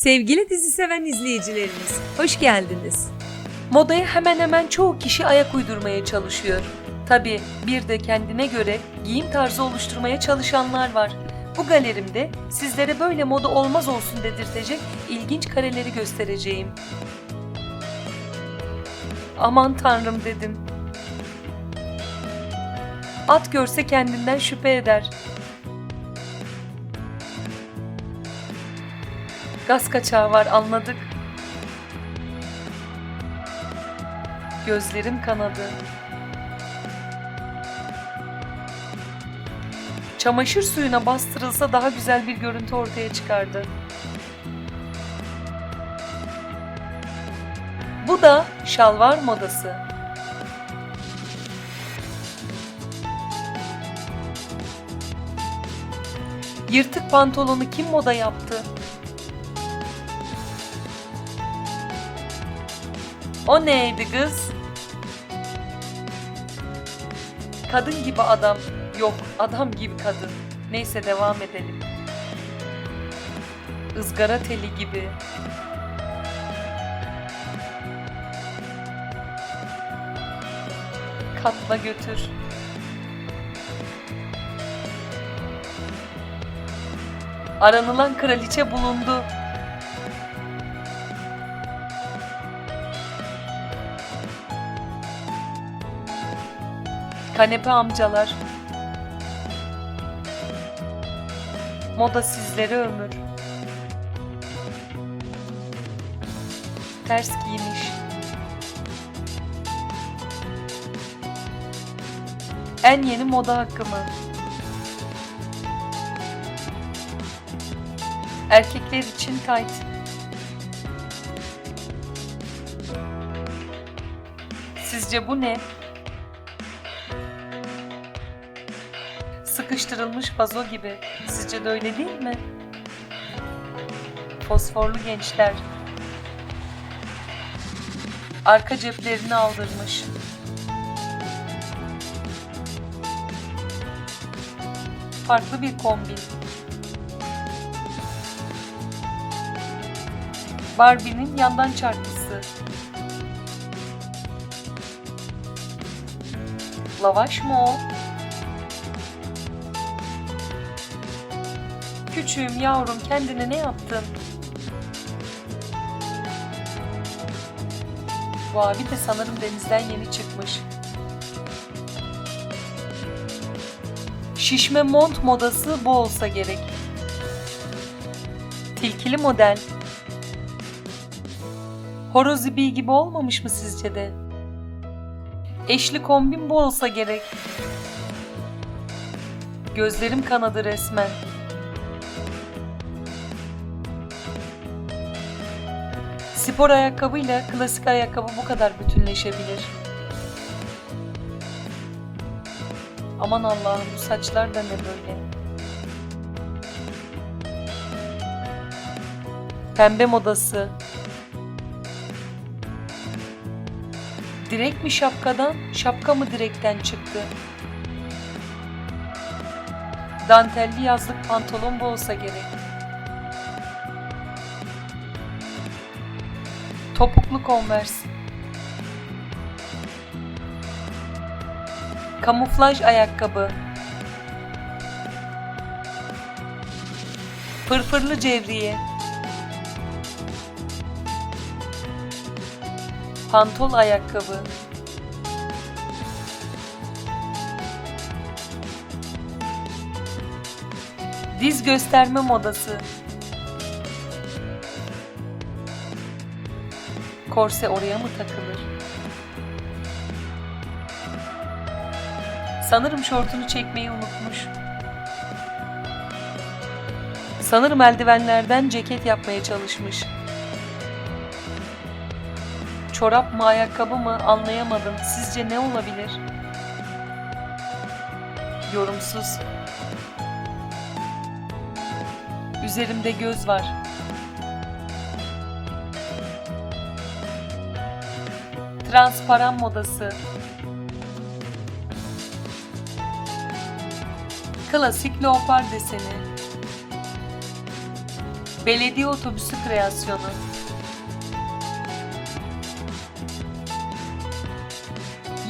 Sevgili dizi seven izleyicilerimiz, hoş geldiniz. Modaya hemen hemen çoğu kişi ayak uydurmaya çalışıyor. Tabi bir de kendine göre giyim tarzı oluşturmaya çalışanlar var. Bu galerimde sizlere böyle moda olmaz olsun dedirtecek ilginç kareleri göstereceğim. Aman tanrım dedim. At görse kendinden şüphe eder. Gaz kaçağı var anladık. Gözlerim kanadı. Çamaşır suyuna bastırılsa daha güzel bir görüntü ortaya çıkardı. Bu da şalvar modası. Yırtık pantolonu kim moda yaptı? O neydi kız? Kadın gibi adam. Yok, adam gibi kadın. Neyse devam edelim. Izgara teli gibi. Katla götür. Aranılan kraliçe bulundu. Kanepe amcalar. Moda sizlere ömür. Ters giymiş. En yeni moda akımı. Erkekler için tight. Sizce bu ne? Sıkıştırılmış vazo gibi. Sizce de öyle değil mi? Fosforlu gençler. Arka ceplerini aldırmış. Farklı bir kombin. Barbie'nin yandan çarpısı. Lavaş mı o? Küçüğüm yavrum kendine ne yaptın? Bu abi de sanırım denizden yeni çıkmış. Şişme mont modası bu olsa gerek. Tilkili model. Horoz ibiği gibi olmamış mı sizce de? Eşli kombin bu olsa gerek. Gözlerim kanadı resmen. Spor ayakkabıyla klasik ayakkabı bu kadar bütünleşebilir. Aman Allah'ım bu saçlar da ne böyle? Pembe modası. Direk mi şapkadan, şapka mı direkten çıktı? Dantelli yazlık pantolon bu olsa gerek. Topuklu Converse. Kamuflaj ayakkabı. Fırfırlı cevriye. Pantol ayakkabı. Diz gösterme modası. Korse oraya mı takılır? Sanırım şortunu çekmeyi unutmuş. Sanırım eldivenlerden ceket yapmaya çalışmış. Çorap mı ayakkabı mı anlayamadım. Sizce ne olabilir? Yorumsuz. Üzerimde göz var. Transparan modası. Klasik leopar deseni. Belediye otobüsü kreasyonu.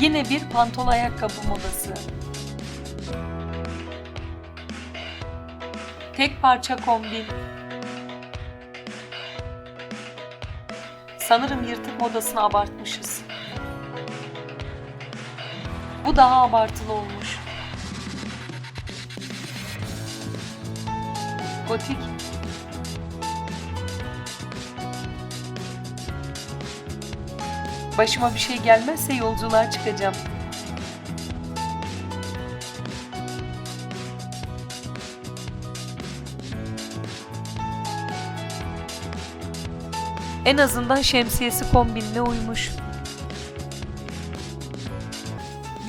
Yine bir pantol ayakkabı modası. Tek parça kombin. Sanırım yırtık modasını abartmışız. Bu daha abartılı olmuş. Gotik. Başıma bir şey gelmezse yolculuğa çıkacağım. En azından şemsiyesi kombinle uymuş.